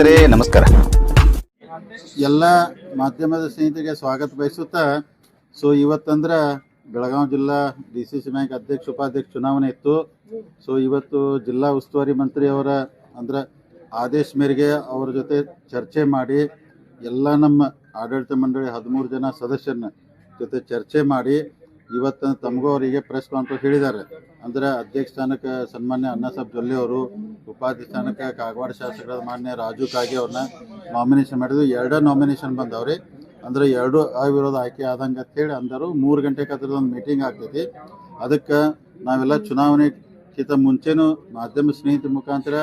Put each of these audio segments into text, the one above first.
ವೀಕ್ಷಕರೇ ನಮಸ್ಕಾರ. ಎಲ್ಲ ಮಾಧ್ಯಮದ ಸ್ನೇಹಿತರಿಗೆ ಸ್ವಾಗತ ಬಯಸುತ್ತಾ, ಸೊ ಇವತ್ತಂದ್ರೆ ಬೆಳಗಾವಿ ಜಿಲ್ಲಾ ಡಿ ಸಿ ಸಿ ಬ್ಯಾಂಕ್ ಅಧ್ಯಕ್ಷ, ಉಪಾಧ್ಯಕ್ಷ ಚುನಾವಣೆ ಇತ್ತು. ಸೊ ಇವತ್ತು ಜಿಲ್ಲಾ ಉಸ್ತುವಾರಿ ಮಂತ್ರಿ ಅವರ ಅಂದ್ರೆ ಆದೇಶ ಮೇರೆಗೆ ಅವರ ಜೊತೆ ಚರ್ಚೆ ಮಾಡಿ, ಎಲ್ಲ ನಮ್ಮ ಆಡಳಿತ ಮಂಡಳಿ ಹದಿಮೂರು ಜನ ಸದಸ್ಯರನ್ನ ಜೊತೆ ಚರ್ಚೆ ಮಾಡಿ, ಇವತ್ತು ತಮಗೂ ಅವರಿಗೆ ಪ್ರೆಸ್ ಕಾನ್ಫರೆನ್ಸ್ ಹೇಳಿದ್ದಾರೆ. ಅಂದ್ರೆ ಅಧ್ಯಕ್ಷ ಸ್ಥಾನಕ್ಕೆ ಸನ್ಮಾನ್ಯ ಅಣ್ಣಾಸಾಬ್ ಜೊಲ್ಲೆ ಅವರು, ಉಪಾಧ್ಯಕ್ಷ ಸ್ಥಾನಕ್ಕೆ ಕಾಗವಾಡ ಶಾಸಕರಾದ ಮಾನ್ಯ ರಾಜು ಕಾಗೆ ಅವ್ರನ್ನ ನಾಮಿನೇಷನ್ ಮಾಡಿದ್ರು. ಎರಡೇ ನಾಮಿನೇಷನ್ ಬಂದವ್ರಿ. ಅಂದ್ರೆ ಎರಡು ಅವಿರೋಧ ಆಯ್ಕೆ ಆದಂಗೆ ಅಂತೇಳಿ ಅಂದರು. ಮೂರು ಗಂಟೆಗೆ ಅದ್ರದ್ದೊಂದು ಮೀಟಿಂಗ್ ಆಗ್ತೈತಿ. ಅದಕ್ಕೆ ನಾವೆಲ್ಲ ಚುನಾವಣೆಗಿಂತ ಮುಂಚೆನೂ ಮಾಧ್ಯಮ ಸ್ನೇಹಿತರ ಮುಖಾಂತರ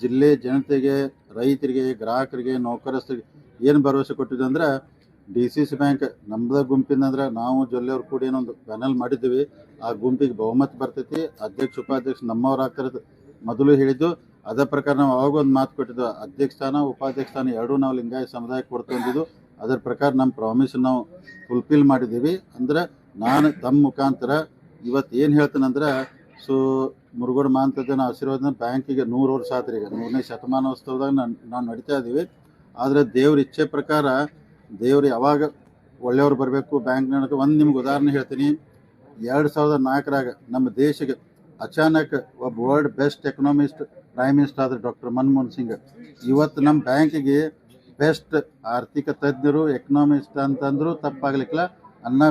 ಜಿಲ್ಲೆ ಜನತೆಗೆ, ರೈತರಿಗೆ, ಗ್ರಾಹಕರಿಗೆ, ನೌಕರಸ್ಥರಿಗೆ ಏನು ಭರವಸೆ ಕೊಟ್ಟಿದ್ದು ಅಂದ್ರೆ ಡಿ ಸಿ ಸಿ ಬ್ಯಾಂಕ್ ನಮ್ಮದ ಗುಂಪಿನ ಅಂದ್ರೆ ನಾವು ಜೊಲ್ಲೆಯವ್ರು ಕೂಡ ಏನೊಂದು ಪ್ಯಾನಲ್ ಮಾಡಿದ್ದೀವಿ. ಆ ಗುಂಪಿಗೆ ಬಹುಮತ ಬರ್ತೈತಿ. ಅಧ್ಯಕ್ಷ, ಉಪಾಧ್ಯಕ್ಷ ನಮ್ಮವ್ರು ಆಗ್ತಾರೆ ಮೊದಲು ಹೇಳಿದ್ದು ಅದರ ಪ್ರಕಾರ ನಾವು ಅವಾಗ ಒಂದು ಮಾತು ಕೊಟ್ಟಿದ್ದು, ಅಧ್ಯಕ್ಷ ಸ್ಥಾನ, ಉಪಾಧ್ಯಕ್ಷ ಸ್ಥಾನ ಎರಡೂ ನಾವು ಲಿಂಗಾಯತ ಸಮುದಾಯಕ್ಕೆ ಕೊಡ್ತಂದಿದ್ದು ಅದರ ಪ್ರಕಾರ ನಮ್ಮ ಪ್ರಾಮಿಸ್ ನಾವು ಫುಲ್ಫಿಲ್ ಮಾಡಿದ್ದೀವಿ. ಅಂದ್ರೆ ನಾನು ತಮ್ಮ ಮುಖಾಂತರ ಇವತ್ತು ಏನು ಹೇಳ್ತೇನೆಂದ್ರೆ ಸೊ ಮುರುಗೋಡು ಮಾಂತದ್ದನ ಆಶೀರ್ವಾದ ಬ್ಯಾಂಕಿಗೆ ನೂರು ವರ್ಷ ಆತ್ರಿ ಈಗ. ನೂರನೇ ಶತಮಾನೋತ್ಸವದಾಗ ನಾನು ನಾವು ನಡೀತಾ ಇದ್ದೀವಿ ಆದರೆ ದೇವ್ರ ಇಚ್ಛೆ ಪ್ರಕಾರ ದೇವ್ರು ಯಾವಾಗ ಒಳ್ಳೆಯವ್ರು ಬರಬೇಕು ಬ್ಯಾಂಕ್ನಾಗ ಒಂದು ನಿಮ್ಗೆ ಉದಾಹರಣೆ ಹೇಳ್ತೀನಿ. ಎರಡು ಸಾವಿರದ ನಾಲ್ಕರಾಗ ನಮ್ಮ ದೇಶಕ್ಕೆ ಅಚಾನಕ್ ಒಬ್ಬ world best economist prime minister ಆದರೆ ಡಾಕ್ಟರ್ ಮನಮೋಹನ್ ಸಿಂಗ್. ಇವತ್ತು ನಮ್ಮ ಬ್ಯಾಂಕಿಗೆ ಬೆಸ್ಟ್ ಆರ್ಥಿಕ ತಜ್ಞರು ಎಕನಾಮಿಸ್ಟ್ ಅಂತಂದ್ರು ತಪ್ಪಾಗ್ಲಿಕ್ಕಿಲ್ಲ.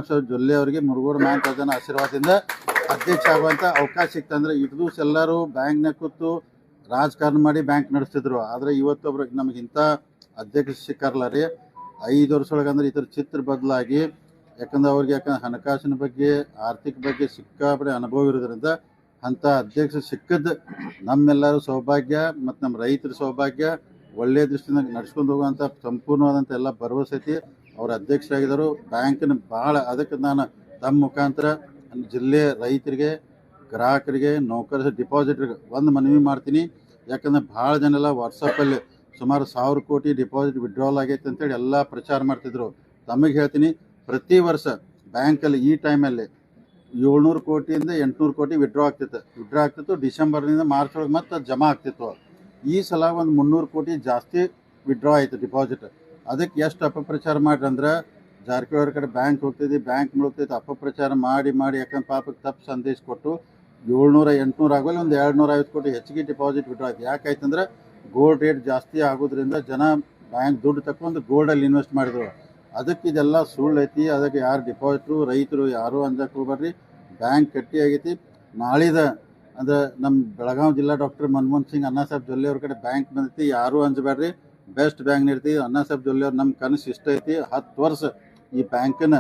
ಸಾಹೇಬ್ ಜೊಲ್ಲೆ ಅವರಿಗೆ ಮುರುಗೋಡು ಮಾಂತಜನ ಆಶೀರ್ವಾದದಿಂದ ಅಧ್ಯಕ್ಷ ಆಗುವಂಥ ಅವಕಾಶ ಸಿಕ್ತಂದ್ರೆ ಇಟ್ಟು ದಿವಸ ಎಲ್ಲರೂ ಬ್ಯಾಂಕ್ನಾಗ ಕೂತು ರಾಜಕಾರಣ ಮಾಡಿ ಬ್ಯಾಂಕ್ ನಡೆಸ್ತಿದ್ರು. ಆದರೆ ಇವತ್ತೊಬ್ರಿಗೆ ನಮಗೆ ಇಂಥ ಅಧ್ಯಕ್ಷ ಸಿಕ್ಕಾರಲ್ಲ ರೀ ಐದು ವರ್ಷ ಈ ಥರ ಚಿತ್ರ ಬದಲಾಗಿ ಯಾಕಂದ್ರೆ ಅವ್ರಿಗೆ ಯಾಕಂದ್ರೆ ಹಣಕಾಸಿನ ಬಗ್ಗೆ, ಆರ್ಥಿಕ ಬಗ್ಗೆ ಸಿಕ್ಕಾಪಡೆ ಅನುಭವ ಇರೋದ್ರಿಂದ ಅಂಥ ಅಧ್ಯಕ್ಷ ಸಿಕ್ಕದ್ದು ನಮ್ಮೆಲ್ಲರ ಸೌಭಾಗ್ಯ ಮತ್ತು ನಮ್ಮ ರೈತರ ಸೌಭಾಗ್ಯ ಒಳ್ಳೆಯ ದೃಷ್ಟಿಯಿಂದ ನಡ್ಸ್ಕೊಂಡು ಹೋಗುವಂಥ ಸಂಪೂರ್ಣವಾದಂಥ ಎಲ್ಲ ಭರವಸೆ ಐತಿ. ಅವ್ರ ಅಧ್ಯಕ್ಷರಾಗಿದ್ದರು ಬ್ಯಾಂಕಿನ ಭಾಳ ಅದಕ್ಕೆ ನಾನು ತಮ್ಮ ಮುಖಾಂತರ ಜಿಲ್ಲೆ ರೈತರಿಗೆ, ಗ್ರಾಹಕರಿಗೆ ನೌಕರ ಡಿಪಾಸಿಟ್ರಿಗೆ ಒಂದು ಮನವಿ ಮಾಡ್ತೀನಿ. ಯಾಕಂದ್ರೆ ಭಾಳ ಜನ ಎಲ್ಲ ವಾಟ್ಸಪ್ಪಲ್ಲಿ ಸುಮಾರು ಸಾವಿರ ಕೋಟಿ ಡಿಪಾಸಿಟ್ ವಿಡ್ರಾಲ್ ಆಗೈತೆ ಅಂತೇಳಿ ಎಲ್ಲ ಪ್ರಚಾರ ಮಾಡ್ತಿದ್ರು. ತಮಗೆ ಹೇಳ್ತೀನಿ. ಪ್ರತಿ ವರ್ಷ ಬ್ಯಾಂಕಲ್ಲಿ ಈ ಟೈಮಲ್ಲಿ ಏಳ್ನೂರು ಕೋಟಿಯಿಂದ ಎಂಟುನೂರು ಕೋಟಿ ವಿಡ್ರಾ ಆಗ್ತಿತ್ತು. ವಿಡ್ರಾ ಆಗ್ತಿತ್ತು, ಡಿಸೆಂಬರ್ನಿಂದ ಮಾರ್ಚ್ ಒಳಗೆ ಮತ್ತೆ ಜಮಾ ಆಗ್ತಿತ್ತು. ಈ ಸಲ ಒಂದು ಮುನ್ನೂರು ಕೋಟಿ ಜಾಸ್ತಿ ವಿಡ್ರಾ ಆಯಿತು ಡಿಪಾಸಿಟ್ ಅದಕ್ಕೆ ಎಷ್ಟು ಅಪಪ್ರಚಾರ ಮಾಡ್ರಿ ಅಂದ್ರೆ, ಜಾರಕಿಹೊಳಿ ಕಡೆ ಬ್ಯಾಂಕ್ ಹೋಗ್ತಿದ್ವಿ ಬ್ಯಾಂಕ್ ಮುಳುಗ್ತೈತೆ ಅಪಪ್ರಚಾರ ಮಾಡಿ ಮಾಡಿ ಯಾಕಂದ್ರೆ ಪಾಪಕ್ಕೆ ತಪ್ಪು ಸಂದೇಶ ಕೊಟ್ಟು ಏಳ್ನೂರ ಎಂಟುನೂರು ಆಗೋಲ್ಲ ಒಂದು ಎರಡು ನೂರ ಐವತ್ತು ಕೋಟಿ ಹೆಚ್ಚಿಗೆ ಡಿಪಾಸಿಟ್ ವಿಡ್ರಾ ಆಯ್ತು. ಯಾಕಾಯ್ತಂದ್ರೆ ಗೋಲ್ಡ್ ರೇಟ್ ಜಾಸ್ತಿ ಆಗೋದ್ರಿಂದ ಜನ ಬ್ಯಾಂಕ್ ದುಡ್ಡು ತಕೊಂಡು ಗೋಲ್ಡಲ್ಲಿ ಇನ್ವೆಸ್ಟ್ ಮಾಡಿದ್ರು. ಅದಕ್ಕೆ ಇದೆಲ್ಲ ಸುಳ್ಳು ಐತಿ ಅದಕ್ಕೆ ಯಾರು ಡಿಪಾಸಿಟ್ರು ರೈತರು ಯಾರು ಅಂದಕ್ಕೆ ಹೋಗ್ಬೇಡ್ರಿ ಬ್ಯಾಂಕ್ ಕಟ್ಟಿ ಆಗೈತಿ. ನಾಳಿದ ಅಂದ್ರೆ ನಮ್ಮ ಬೆಳಗಾವಿ ಜಿಲ್ಲಾ ಡಾಕ್ಟರ್ ಮನಮೋಹನ್ ಸಿಂಗ್ ಅಣ್ಣಾಸಾಬ್ ಜೊಲ್ಲೆ ಅವ್ರ ಕಡೆ ಬ್ಯಾಂಕ್ ಬಂದೈತಿ. ಯಾರು ಅಂಜಬೇಡ್ರಿ ಬೆಸ್ಟ್ ಬ್ಯಾಂಕ್ ನೀಡ್ತಿ. ಅಣ್ಣಾಸಾಬ್ ಜೊಲ್ಲೆ ಅವ್ರು ನಮ್ಮ ಕನಸು ಇಷ್ಟ ಐತಿ ಹತ್ತು ವರ್ಷ ಈ ಬ್ಯಾಂಕನ್ನ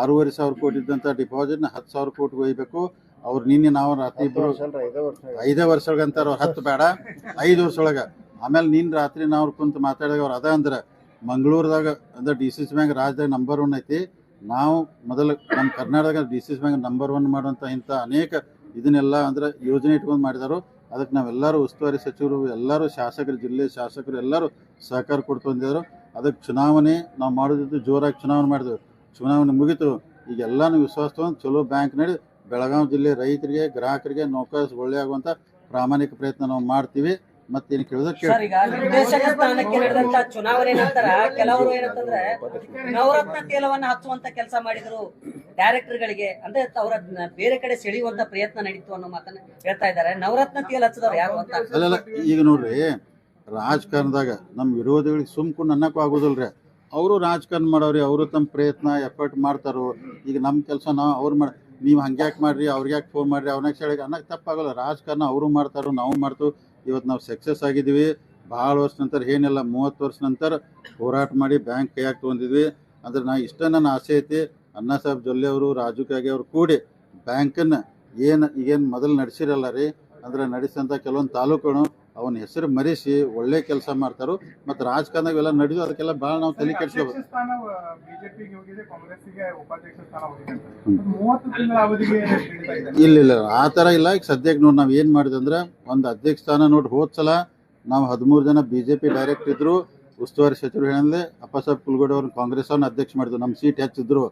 ಆರೂವರೆ ಸಾವಿರ ಕೋಟಿ ಇದ್ದಂಥ ಡಿಪಾಸಿಟ್ನ ಹತ್ತು ಸಾವಿರ ಕೋಟಿ ಒಯ್ಬೇಕು. ಅವ್ರು ನಿನ್ನೆ ನಾವು ರಾತ್ರಿ ಇಬ್ಬರು ಐದೇ ವರ್ಷ ಒಳಗೆ ಅಂತಾರ ಅವ್ರು ಹತ್ತು ಬೇಡ. ಐದು ವರ್ಷ ಒಳಗೆ. ಆಮೇಲೆ ನಿನ್ನ ರಾತ್ರಿ ನಾವು ಕುಂತು ಮಾತಾಡಿದಾಗ ಅವ್ರು ಅದ ಅಂದ್ರೆ ಮಂಗಳೂರದಾಗ, ಅಂದ್ರೆ ಡಿ ಸಿ ಸಿ ಬ್ಯಾಂಕ್ ರಾಜ್ಯದಾಗ ನಂಬರ್ ಒನ್ ಐತಿ. ನಾವು ಮೊದಲು ನಮ್ಮ ಕರ್ನಾಟಕದಾಗ D C C bank number one ಮಾಡುವಂಥ ಇಂಥ ಅನೇಕ ಇದನ್ನೆಲ್ಲ ಅಂದ್ರೆ ಯೋಜನೆ ಇಟ್ಕೊಂಡು ಮಾಡಿದಾರು. ಅದಕ್ಕೆ ನಾವೆಲ್ಲರೂ ಉಸ್ತುವಾರಿ ಸಚಿವರು, ಎಲ್ಲರೂ ಶಾಸಕರು, ಜಿಲ್ಲೆ ಶಾಸಕರು, ಎಲ್ಲರೂ ಸಹಕಾರ ಕೊಡ್ತು ಅಂದಿದ್ರು ಅದಕ್ಕೆ ಚುನಾವಣೆ, ನಾವು ಮಾಡೋದಿದ್ದು ಜೋರಾಗಿ ಚುನಾವಣೆ ಮಾಡಿದೆವು. ಚುನಾವಣೆ ಮುಗಿತು. ಈಗ ಎಲ್ಲಾನು ವಿಶ್ವಾಸ ತಗೊಂಡು ಚಲೋ ಬ್ಯಾಂಕ್ ನಡಿ, ಬೆಳಗಾವಿ ಜಿಲ್ಲೆ ರೈತರಿಗೆ, ಗ್ರಾಹಕರಿಗೆ ನೌಕರ ಒಳ್ಳೆ ಆಗುವಂಥ ಪ್ರಾಮಾಣಿಕ ಪ್ರಯತ್ನ ನಾವು ಮಾಡ್ತೀವಿ. ಮತ್ತೇನು ಕೇಳಿದ್ರೆ ಕೇಳಿ. ಸರ್ ಈಗ ನಿರ್ದೇಶಕ ಸ್ಥಾನಕ್ಕೆ ನಡೆದಂತ ಚುನಾವಣೆ ನಂತರ ಕೆಲವರು ಏನಂತಂದ್ರೆ ನವರತ್ನ ತೇಲವನ್ನ ಹಚ್ಚುವಂತ ಕೆಲಸ ಮಾಡಿದ್ರು ಡೈರೆಕ್ಟರ್ ಗಳಿಗೆ ಅಂದ್ರೆ ಅವರ ಬೇರೆ ಕಡೆ ಸೆಳೆಯುವಂತ ಪ್ರಯತ್ನ ನಡೀತು ಅನ್ನೋ ಮಾತನ್ನ ಹೇಳ್ತಾ ಇದ್ದಾರೆ. ನವರತ್ನ ತೇಲ್ ಹಚ್ಚದವ್ರು ಯಾರು ಅಂತ? ಅಲ್ಲ ಈಗ ನೋಡ್ರಿ ರಾಜಕಾರಣದಾಗ ನಮ್ಮ ವಿರೋಧಿಗಳಿಗೆ ಸುಮ್ಕೊಂಡು ಅನ್ನಕ್ಕೂ ಆಗೋದಿಲ್ರಿ. ಅವರು ರಾಜಕಾರಣ ಮಾಡೋರಿ ಅವರು ತಮ್ಮ ಪ್ರಯತ್ನ ಎಫರ್ಟ್ ಮಾಡ್ತಾರೋ ಈಗ ನಮ್ಮ ಕೆಲಸ ನಾವು ಅವ್ರು ಮಾಡಿ ನೀವು ಹಂಗ್ಯಾಕೆ ಮಾಡ್ರಿ ಅವ್ರಿಗೆ ಯಾಕೆ ಫೋನ್ ಮಾಡ್ರಿ ಅವ್ರನ್ನ ಹೇಳಿ ಅನ್ನಕ್ಕೆ ತಪ್ಪಾಗಲ್ಲ. ರಾಜಕಾರಣ ಅವರು ಮಾಡ್ತಾರೋ ನಾವು ಮಾಡ್ತು ಇವತ್ತು ನಾವು ಸಕ್ಸಸ್ ಆಗಿದ್ದೀವಿ. ಭಾಳ ವರ್ಷ ನಂತರ, ಏನಿಲ್ಲ, ಮೂವತ್ತು ವರ್ಷ ನಂತರ ಹೋರಾಟ ಮಾಡಿ ಬ್ಯಾಂಕ್ ಕೈಯಾಗಿ ತೊಗೊಂಡಿದ್ವಿ. ಅಂದ್ರೆ ನಾ ಇಷ್ಟ ನನ್ನ ಆಸೆ ಐತಿ. ಅಣ್ಣಾ ಸಾಹೇಬ್ ಜೊಲ್ಲೆ ಅವರು, ರಾಜು ಕಾಗೆ ಅವರು ಕೂಡಿ ಬ್ಯಾಂಕನ್ನು ಏನು, ಈಗೇನು ಮೊದಲು ನಡೆಸಿರಲ್ಲ ರೀ? ಅಂದ್ರೆ ನಡೆಸಿದಂಥ ಕೆಲವೊಂದು ತಾಲೂಕುಗಳು ಅವನ ಹೆಸರು ಮರೆಸಿ ಒಳ್ಳೆ ಕೆಲಸ ಮಾಡ್ತಾರೋ. ಮತ್ತು ರಾಜಕಾರಣದಾಗ ಎಲ್ಲ ನಡೆದು ಅದಕ್ಕೆಲ್ಲ ಭಾಳ ನಾವು ತಲೆ ಕೆಡಿಸ್ಕೋಬೇಕು ಇದ್ದಾರೆ ಇಲ್ಲ ಇಲ್ಲ ಆ ಥರ ಇಲ್ಲ. ಈಗ ಸದ್ಯಕ್ಕೆ ನೋಡಿ ನಾವು ಏನು ಮಾಡಿದ್ವಿ ಅಂದ್ರೆ ಒಂದು ಅಧ್ಯಕ್ಷ ಸ್ಥಾನ ನೋಡಿ ಹೋದ್ ಸಲ ನಾವು ಹದಿಮೂರು ಜನ ಬಿ ಜೆ ಪಿ ಡೈರೆಕ್ಟ್ ಇದ್ರು. ಉಸ್ತುವಾರಿ ಸಚಿವರು ಹೇಳಿದ್ರೆ ಅಪ್ಪಸಾಬ್ ಕುಲ್ಗೋಡಿ ಅವ್ರನ್ನ ಕಾಂಗ್ರೆಸ್ ಅವ್ರನ್ನ ಅಧ್ಯಕ್ಷ ಮಾಡಿದ್ರು. ನಮ್ಮ ಸೀಟ್ ಹೆಚ್ಚಿದ್ರು.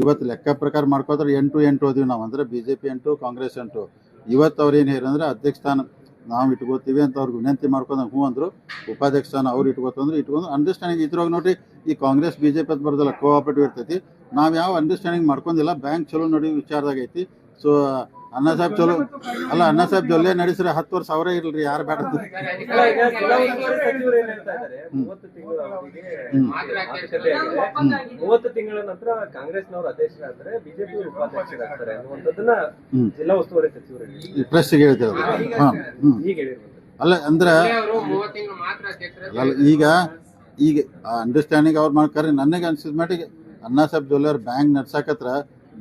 ಇವತ್ತು ಲೆಕ್ಕ ಪ್ರಕಾರ ಮಾಡ್ಕೋತಾರೆ ಎಂಟು ಎಂಟು ಹೋದಿವಿ ನಾವು. ಅಂದ್ರೆ ಬಿ ಜೆ ಪಿ ಎಂಟು ಕಾಂಗ್ರೆಸ್ ಎಂಟು. ಇವತ್ತು ಅವ್ರು ಏನು ಹೇಳಿದ್ರೆ ಅಧ್ಯಕ್ಷ ಸ್ಥಾನ ನಾವು ಇಟ್ಕೋತೀವಿ ಅಂತ ಅವ್ರಿಗೆ ವಿನಂತಿ ಮಾಡ್ಕೊಂಡು ಹ್ಞೂ ಅಂದರು. ಉಪಾಧ್ಯಕ್ಷನ ಅವ್ರು ಇಟ್ಕೋತಂದ್ರೆ. ಇಟ್ಕೊಂಡು ಅಂಡರ್ಸ್ಟ್ಯಾಂಡಿಂಗ್ ಇದ್ರೊಳಗೆ ನೋಡಿ ಈ ಕಾಂಗ್ರೆಸ್ ಬಿ ಜೆ ಪಿ ಅಂತ ಬರೋದಿಲ್ಲ ಕೋಆಪರೇಟಿವ್ ಇರ್ತೈತಿ. ನಾವು ಯಾವ ಅಂಡರ್ಸ್ಟ್ಯಾಂಡಿಂಗ್ ಮಾಡ್ಕೊಂಡಿಲ್ಲ ಬ್ಯಾಂಕ್ ಚಲೋ ನೋಡಿ ವಿಚಾರದಾಗೈತಿ ಸೊ ಅಣ್ಣ ಸಾಹೇಬ್ ಚಲೋ ಅಲ್ಲ ಅಣ್ಣ ಸಾಹೇಬ್ ಜೊಲ್ಲೆ ನಡೆಸ್ರೆ ಹತ್ತು ವರ್ಷ ಅವರೇ ಇಲ್ರಿ ಯಾರು ಬೇಡ. ಮೂವತ್ತು ತಿಂಗಳ ನಂತರ ಕಾಂಗ್ರೆಸ್ನವರು ಅಧ್ಯಕ್ಷರಾಗ್ತಾರೆ ಬಿಜೆಪಿ ಉಪಾಧ್ಯಕ್ಷರಾಗ್ತಾರೆ ಅನ್ನುವಂಥದ್ದನ್ನ. ಜಿಲ್ಲಾ ಉಸ್ತುವಾರಿ ಸಚಿವರು ಹೇಳ್ತಿರೋದು ಈಗ ಅಲ್ಲ ಅಂದ್ರೆ ಈಗ ಈಗ ಅಂಡರ್ಸ್ಟ್ಯಾಂಡಿಂಗ್ ಅವ್ರು ಮಾಡ್ತಾರೆ ನನಗೆ ಅನ್ಸಿದ ಮಟ್ಟಿಗೆ ಅಣ್ಣಾ ಸಾಹೇಬ್ ಜುವೆಲ್ಲರ್ ಬ್ಯಾಂಕ್ ನಡ್ಸಕತ್ರ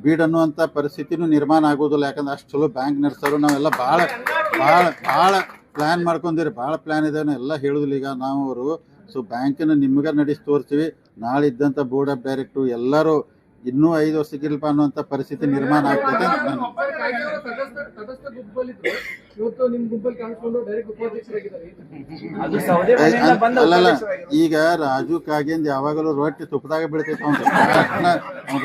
ಬೀಡ್ ಅನ್ನುವಂಥ ಪರಿಸ್ಥಿತಿನೂ ನಿರ್ಮಾಣ ಆಗೋದಿಲ್ಲ ಯಾಕಂದ್ರೆ ಅಷ್ಟು ಚಲೋ ಬ್ಯಾಂಕ್ ನಡೆಸೋರು. ನಾವೆಲ್ಲ ಭಾಳ ಭಾಳ ಭಾಳ ಪ್ಲ್ಯಾನ್ ಮಾಡ್ಕೊಂಡಿರಿ ಭಾಳ ಪ್ಲ್ಯಾನ್ ಇದೆ ಎಲ್ಲ ಹೇಳುದಿಲ್ಲ. ಈಗ ನಾವು ಅವರು ಸೊ ಬ್ಯಾಂಕನ್ನು ನಿಮ್ಗೆ ನಡೆಸಿ ತೋರಿಸ್ತೀವಿ. ನಾಳೆ ಇದ್ದಂಥ ಬೋರ್ಡ್ ಆಫ್ ಡೈರೆಕ್ಟ್ರು ಎಲ್ಲರೂ ಇನ್ನೂ ಐದು ವರ್ಷಕ್ಕಿಲ್ಪ ಅನ್ನುವಂಥ ಪರಿಸ್ಥಿತಿ ನಿರ್ಮಾಣ ಆಗ್ತದೆ ಅಲ್ಲಲ್ಲ ಈಗ ರಾಜು ಕಾಗಿಂದ ಯಾವಾಗಲೂ ರೊಟ್ಟಿ ತುಪ್ಪದಾಗ ಬೀಳ್ತೈತೆ ಅವ್ನು.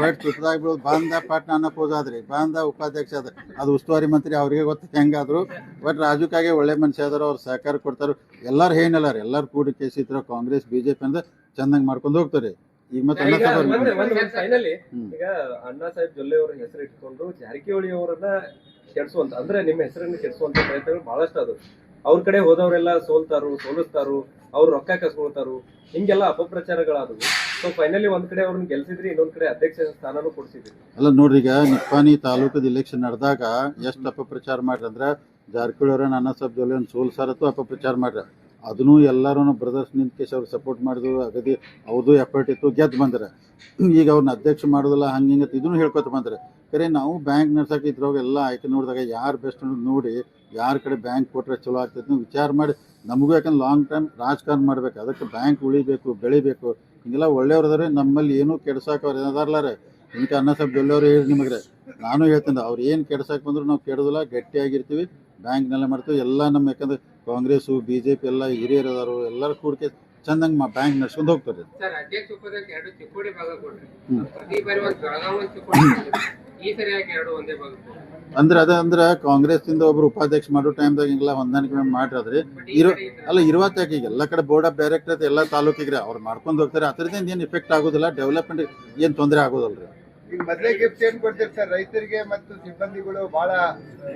ರೊಟ್ಟಿ ತುಪ್ಪದಾಗ ಬೀಳೋದು ಬಂದ ಪಾಟ್ನ ಅನ್ನಪೋಸ್ ಆದ್ರಿ ಬಂದ ಉಪಾಧ್ಯಕ್ಷ ಅದ ಅದು ಉಸ್ತುವಾರಿ ಮಂತ್ರಿ ಅವ್ರಿಗೆ ಗೊತ್ತು ಹೆಂಗಾದ್ರು. ಬಟ್ ರಾಜು ಕಾಗೆ ಒಳ್ಳೆ ಮನುಷ್ಯ ಆದ್ರು ಅವ್ರು ಸಹಕಾರ ಕೊಡ್ತಾರ. ಎಲ್ಲಾರು ಏನಿಲ್ಲ ಎಲ್ಲಾರು ಕೂಡಿ ಕೇಸಿದ್ರು ಕಾಂಗ್ರೆಸ್ ಬಿಜೆಪಿ ಅಂದ್ರೆ ಚಂದಂಗ್ ಮಾಡ್ಕೊಂಡು ಹೋಗ್ತಾರೆ. ಈಗ ಮತ್ತೆ ಅಣ್ಣ ಸಾಹೇಬ್ ಅವ್ರು- ಫೈನಲಿ ಹ್ಮ್. ಈಗ ಅಣ್ಣಾ ಸಾಹೇಬ್ ಜೊಲ್ಲೆ ಅವರ ಹೆಸರು ಇಟ್ಕೊಂಡು ಜಾರಕಿಹೊಳಿ ಅವರನ್ನ ಕೆಡ್ಸುವಂತ ಅಂದ್ರೆ ನಿಮ್ಮ ಹೆಸರನ್ನು ಕೆಡ್ಸುವಂತ ಪ್ರಯತ್ನಗಳು ಬಹಳಷ್ಟು ಅದು. ಅವ್ರ ಕಡೆ ಹೋದವರೆಲ್ಲ ಸೋಲ್ತಾರು ಸೋಲಿಸ್ತಾರು ಅವ್ರು ರೊಕ್ಕ ಕಸ್ಕೊಳ್ತಾರು ಹಿಂಗೆಲ್ಲ ಅಪಪ್ರಚಾರಗಳಾದವು. ಸೊ ಫೈನಲಿ ಒಂದ್ ಕಡೆ ಅವ್ರನ್ನ ಗೆಲ್ಸಿದ್ರಿ ಇನ್ನೊಂದ್ ಕಡೆ ಅಧ್ಯಕ್ಷ ಸ್ಥಾನನು ಕೊಡ್ಸಿದ್ರಿ. ಅಲ್ಲ ನೋಡ್ರಿ ಈಗ ನಿಪ್ಪಾಣಿ ತಾಲೂಕದ ಇಲೆಕ್ಷನ್ ನಡೆದಾಗ ಎಷ್ಟು ಅಪಪ್ರಚಾರ ಮಾಡ್ರಿ? ಅಂದ್ರೆ ಜಾರಕಿಹೊಳಿ ಅವ್ರ ಅಣ್ಣ ಸಾಹೇಬ್ ಜೊಲ್ಲೆ ಸೋಲ್ಸಾರತ್ತು ಅಪಪ್ರಚಾರ ಮಾಡ್ರಿ? ಅದನ್ನು ಎಲ್ಲರೂ ಬ್ರದರ್ಸ್ ನಿಂತ್ಕೇಶ್ ಅವ್ರು ಸಪೋರ್ಟ್ ಮಾಡಿದ್ರು ಅಗದಿ ಅವ್ರದ್ದು ಎಫರ್ಟ್ ಇತ್ತು, ಗೆದ್ದು ಬಂದ್ರೆ. ಈಗ ಅವ್ರನ್ನ ಅಧ್ಯಕ್ಷ ಮಾಡೋದಿಲ್ಲ, ಹಂಗೆ ಹಿಂಗೆ ಇದನ್ನು ಹೇಳ್ಕೊತ ಬಂದ್ರೆ. ಕರೆ, ನಾವು ಬ್ಯಾಂಕ್ ನಡ್ಸಕ್ಕೆ ಇದ್ರೊಳಗೆ ಎಲ್ಲ ಆಯ್ಕೆ ನೋಡಿದಾಗ ಯಾರು ಬೆಸ್ಟ್ ಅನ್ನೋದು ನೋಡಿ, ಯಾರ ಕಡೆ ಬ್ಯಾಂಕ್ ಕೊಟ್ಟರೆ ಚಲೋ ಆಗ್ತೈತೆ ವಿಚಾರ ಮಾಡಿ. ನಮಗೂ ಯಾಕಂದ್ರೆ ಲಾಂಗ್ ಟೈಮ್ ರಾಜಕಾರಣ ಮಾಡ್ಬೇಕು, ಅದಕ್ಕೆ ಬ್ಯಾಂಕ್ ಉಳಿಬೇಕು, ಬೆಳಿಬೇಕು. ಹಿಂಗೆಲ್ಲ ಒಳ್ಳೆಯವ್ರದಾರೆ ನಮ್ಮಲ್ಲಿ ಏನೂ ಕೆಡ್ಸಕ್ಕೆ ಅವ್ರು ಏನಾದಾರ್ಲಾರೆ ಹಿಂಗೆ ಅನ್ನ ಸಾಹೇಬ್ ಜೊಲ್ಲೆಯವ್ರು ಹೇಳಿ ನಿಮಗೆ. ನಾನು ಹೇಳ್ತೇನೆ, ಅವ್ರು ಏನು ಕೆಡ್ಸಕ್ಕೆ ಬಂದ್ರು ನಾವು ಕೆಡೋದಿಲ್ಲ ಗಟ್ಟಿಯಾಗಿರ್ತೀವಿ ಬ್ಯಾಂಕ್ನೆಲ್ಲ ಮಾಡ್ತೀವಿ, ಎಲ್ಲ ನಮ್ಮ ಯಾಕಂದ್ರೆ ಕಾಂಗ್ರೆಸ್ಸು ಬಿ ಜೆ ಪಿ ಎಲ್ಲ ಹಿರಿಯರು ಅದಾರು ಎಲ್ಲರೂ ಕೂಡಿಕೆ ಚಂದಂಗೆ ಮಾ ಬ್ಯಾಂಕ್ ನಡ್ಸ್ಕೊಂಡು ಹೋಗ್ತಾರೆ. ಸರ್ ಅಧ್ಯಕ್ಷ ಉಪಾಧ್ಯಕ್ಷ ಎರಡು ಚಿಕ್ಕೋಡಿ ಭಾಗ ಕೊಡ್ರಿ. ಪ್ರತಿ ಬಾರಿ ಒಂದು ಬೆಳಗಾವಿ ಒಂದು ಚಿಕ್ಕೋಡಿ ಈ ಸರಿ ಯಾಕೆ ಎರಡು ಒಂದೇ ಭಾಗ ಕೊಡ್ರಿ? ಅಂದ್ರೆ ಅದ ಅಂದ್ರೆ ಕಾಂಗ್ರೆಸ್ಸಿಂದ ಒಬ್ರು ಉಪಾಧ್ಯಕ್ಷ ಮಾಡೋ ಟೈಮ್ದಾಗ ಹಿಂಗೆಲ್ಲ ಹೊಂದಾಣಿಕೆ ಮಾಡ್ರಿ ಇರೋ ಅಲ್ಲ ಇರುವತ್ತ ಯಾಕೆ ಈಗ? ಎಲ್ಲ ಕಡೆ ಬೋರ್ಡ್ ಆಫ್ ಡೈರೆಕ್ಟರ್ ಎಲ್ಲ ತಾಲೂಕಿಗೆ ಅವ್ರು ಮಾಡ್ಕೊಂಡು ಹೋಗ್ತಾರೆ. ಅದರಿಂದ ಏನು ಇಫೆಕ್ಟ್ ಆಗೋದಿಲ್ಲ ಡೆವಲಪ್ಮೆಂಟ್ ಏನು ತೊಂದರೆ ಆಗೋದಲ್ಲ ರೀ ಈಗ ಮೊದಲೇ ಗಿಫ್ಟ್ ಏನ್ ಕೊಡ್ತೀರಿ ಸರ್ ರೈತರಿಗೆ ಮತ್ತು ಸಿಬ್ಬಂದಿಗಳು ಬಹಳ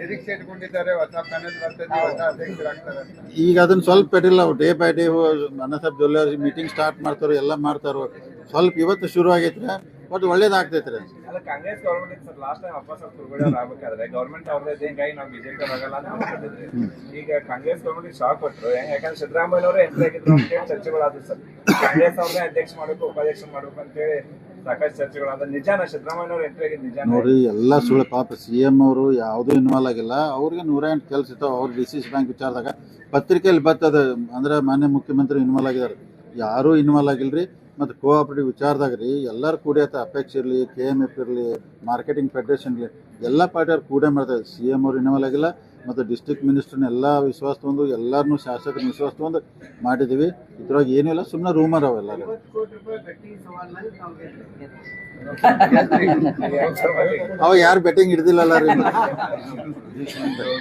ನಿರೀಕ್ಷೆ ಇಟ್ಕೊಂಡಿದ್ದಾರೆ. ಹೊಸ ಪ್ಯಾನೆಲ್ ಬರ್ತದೆ ಹೊಸ ಅಧ್ಯಕ್ಷರಾಗ್ತಾರೆ ಅಂತ. ಈಗ ಅದನ್ನ ಸ್ವಲ್ಪ ಪೆಟ್ಟಿಲ್ಲ ಡೇ ಬೈ ಡೇ ಅಣ್ಣ ಸಾಹೇಬ್ ಜೊಲ್ಲೆ ಮೀಟಿಂಗ್ ಸ್ಟಾರ್ಟ್ ಮಾಡ್ತಾರೋ ಎಲ್ಲ ಮಾಡ್ತಾರೋ. ಸ್ವಲ್ಪ ಇವತ್ತು ಶುರು ಆಗೈತ್ರಿ ಬಟ್ ಒಳ್ಳೇದಾಗ್ತೈತ್ರಿ. ಅಲ್ಲ Congress government sir last time ಅಪ್ಪ ಸ್ವಲ್ಪ ಕುರುಗಡೆ ಅವ್ರು ಆಗ್ಬೇಕಾದ್ರೆ ಗೌರ್ಮೆಂಟ್ ಅವ್ರದ್ದು ಹಿಂಗಾಗಿ ನಾವು ಬಿಜೆಪಿ ಆಗಲ್ಲ ಅಂತ ಅನ್ಕೊಂಡಿದ್ವಿ. ಈಗ ಕಾಂಗ್ರೆಸ್ ಗೌರ್ಮೆಂಟ್ ಶಾಕ್ ಕೊಟ್ರು. ಯಾಕಂದ್ರೆ ಸಿದ್ದರಾಮಯ್ಯ ಅವರೇ ಎಂಟ್ರಿ ಆಗಿದ್ರು ಅಂತ ಹೇಳಿ ಚರ್ಚೆಗಳಾದ್ರು ಸರ್ ಕಾಂಗ್ರೆಸ್ ಅವ್ರನ್ನೇ ಅಧ್ಯಕ್ಷ ಮಾಡಬೇಕು ಉಪಾಧ್ಯಕ್ಷ ಮಾಡ್ಬೇಕು ಅಂತ ಹೇಳಿ ನೋಡ್ರಿ ಎಲ್ಲ ಸುಳ್ಳು ಪಾಪ ಸಿ ಎಂ ಅವರು ಯಾವುದೂ ಇನ್ವಾಲ್ವ್ ಆಗಿಲ್ಲ. ಅವ್ರಿಗೆ ನೂರ ಎಂಟು ಕೆಲಸ ಇತ್ತು ಅವ್ರು ಡಿ ಸಿ ಸಿ ಬ್ಯಾಂಕ್ ವಿಚಾರದಾಗ ಪತ್ರಿಕೆಯಲ್ಲಿ ಬರ್ತದೆ. ಅಂದ್ರೆ ಮಾನ್ಯ ಮುಖ್ಯಮಂತ್ರಿ ಇನ್ವಾಲ್ವ್ ಆಗಿದ್ದಾರೆ. ಯಾರೂ ಇನ್ವಾಲ್ವ್ ಆಗಿಲ್ರಿ. ಮತ್ತು ಕೋಆಪರೇಟಿವ್ ವಿಚಾರದಾಗ ರೀ, ಎಲ್ಲರೂ ಆತ ಅಪೇಕ್ಷೆ ಇರಲಿ ಕೆ ಎಂ ಎಫ್ ಇರಲಿ ಮಾರ್ಕೆಟಿಂಗ್ ಫೆಡರೇಷನ್ ಇರಲಿ, ಎಲ್ಲ ಪಾರ್ಟಿಯವ್ರು ಕೂಡೇ ಮಾಡ್ತಾರೆ ಸಿ ಎಂ ಅವ್ರು ಇನ್ವಾಲ್ವ್ ಆಗಿಲ್ಲ. ಮತ್ತು ಡಿಸ್ಟ್ರಿಕ್ಟ್ ಮಿನಿಸ್ಟರ್ನ ಎಲ್ಲ ವಿಶ್ವಾಸ ತೊಗೊಂಡು ಎಲ್ಲರನ್ನೂ ಶಾಸಕರು ವಿಶ್ವಾಸ ತೊಗೊಂಡು ಮಾಡಿದ್ದೀವಿ. ಇದ್ರೊಳಗೆ ಏನಿಲ್ಲ ಇಲ್ಲ ಸುಮ್ಮನೆ ರೂಮರ್ ಅವೆಲ್ಲ ಅವಾಗ ಯಾರು ಬೆಟ್ಟಿಂಗ್ ಹಿಡ್ದಿಲ್ಲಲ್ಲ ರೀ?